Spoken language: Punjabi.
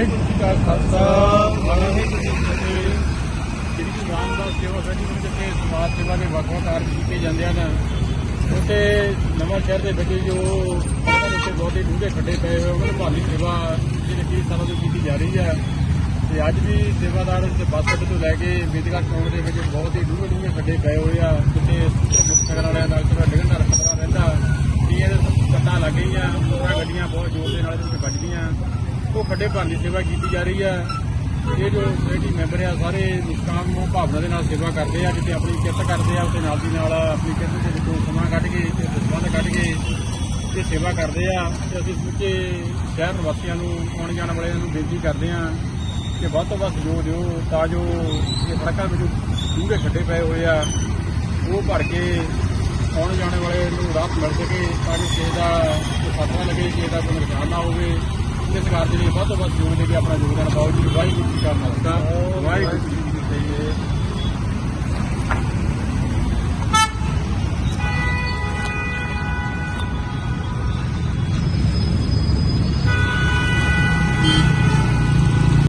ਵਾਹਿਗੁਰੂ ਜੀ ਕੀ ਫਤਿਹ। ਜਿਹੜੀ ਕਿ ਰਾਮਦਾਸ ਸੇਵਾ ਸੈਂਟਰ ਵਿੱਚ ਜਿੱਥੇ ਸਮਾਜ ਸੇਵਾ ਦੇ ਵੱਖ ਵੱਖ ਕਾਰਜ ਕੀਤੇ ਜਾਂਦੇ ਹਨ। ਉੱਥੇ ਨਵਾਂ ਸ਼ਹਿਰ ਦੇ ਵਿੱਚ ਜੋ ਉਹਨਾਂ ਦੇ ਉੱਤੇ ਬਹੁਤ ਹੀ ਡੂੰਘੇ ਖੱਡੇ ਪਏ ਹੋਏ, ਉਹਨਾਂ ਨੂੰ ਭਾਲੀ ਸੇਵਾ ਜਿਹੜੀ ਕਿ ਸਾਲਾਂ ਤੋਂ ਕੀਤੀ ਜਾ ਰਹੀ ਹੈ। ਤੇ ਅੱਜ ਵੀ ਸੇਵਾਦਾਰ ਤੇ ਬੱਸ ਅੱਡੇ ਤੋਂ ਲੈ ਕੇ ਬੇਦਗੜ ਚੌਂਕ ਦੇ ਵਿੱਚ ਬਹੁਤ ਹੀ ਡੂੰਘੇ ਡੂੰਘੇ ਖੱਡੇ ਪਏ ਹੋਏ ਆ। ਕਿਤੇ ਸਕੂਟਰ ਵਾਲਿਆਂ ਨਾਲ ਥੋੜਾ ਡਿੱਗਣ ਦਾ ਖਤਰਾ ਰਹਿੰਦਾ ਟੀਆਂ ਦੇ ਕੱਟਾਂ ਲੱਗ ਗਈਆਂ ਉਹਨਾਂ ਗੱਡੀਆਂ ਬਹੁਤ ਜ਼ੋਰ ਦੇ ਨਾਲ ਇਹਦੇ ਵਿੱਚ ਵੱਜਦੀਆਂ ਉਹ ਖੱਡੇ ਭਰਨ ਦੀ ਸੇਵਾ ਕੀਤੀ ਜਾ ਰਹੀ ਹੈ। ਇਹ ਜੋ ਕਮੇਟੀ ਮੈਂਬਰ ਆ, ਸਾਰੇ ਨਿਸ਼ਕਾਮ ਭਾਵਨਾ ਦੇ ਨਾਲ ਸੇਵਾ ਕਰਦੇ ਆ, ਜਿੱਥੇ ਆਪਣੀ ਕਿਰਤ ਕਰਦੇ ਆ, ਉਹਦੇ ਨਾਲ ਦੀ ਨਾਲ ਆਪਣੀ ਕਿਰਤ ਦੇ ਵਿੱਚੋਂ ਸਮਾਂ ਕੱਢ ਕੇ ਤੇ ਦਸਵੰਧ ਕੱਢ ਕੇ ਇਹ ਸੇਵਾ ਕਰਦੇ ਆ। ਤੇ ਅਸੀਂ ਸਮੁੱਚੇ ਸ਼ਹਿਰ ਨਿਵਾਸੀਆਂ ਨੂੰ, ਆਉਣ ਜਾਣ ਵਾਲਿਆਂ ਨੂੰ ਬੇਨਤੀ ਕਰਦੇ ਆ ਕਿ ਵੱਧ ਤੋਂ ਵੱਧ ਸਹਿਯੋਗ ਦਿਓ ਤਾਂ ਜੋ ਇਹ ਸੜਕਾਂ ਵਿੱਚ ਡੂੰਘੇ ਖੱਡੇ ਪਏ ਹੋਏ ਆ, ਉਹ ਭਰ ਕੇ ਆਉਣ ਜਾਣ ਵਾਲੇ ਨੂੰ ਰਾਹਤ ਮਿਲ ਸਕੇ, ਤਾਂ ਜੋ ਕਿਸੇ ਦਾ ਕੋਈ ਖਤਰਾ ਲੱਗੇ, ਕਿਸੇ ਦਾ ਕੋਈ ਨੁਕਸਾਨ ਨਾ ਹੋਵੇ। ਇਸ ਕਾਰਜ ਲਈ ਵੱਧ ਤੋਂ ਵੱਧ ਸਹਿਯੋਗ ਦੇ ਕੇ ਆਪਣਾ ਯੋਗਦਾਨ ਪਾਓ ਜੀ। ਵਾਹਿਗੁਰੂ ਜੀ ਕਾ ਖਾਲਸਾ।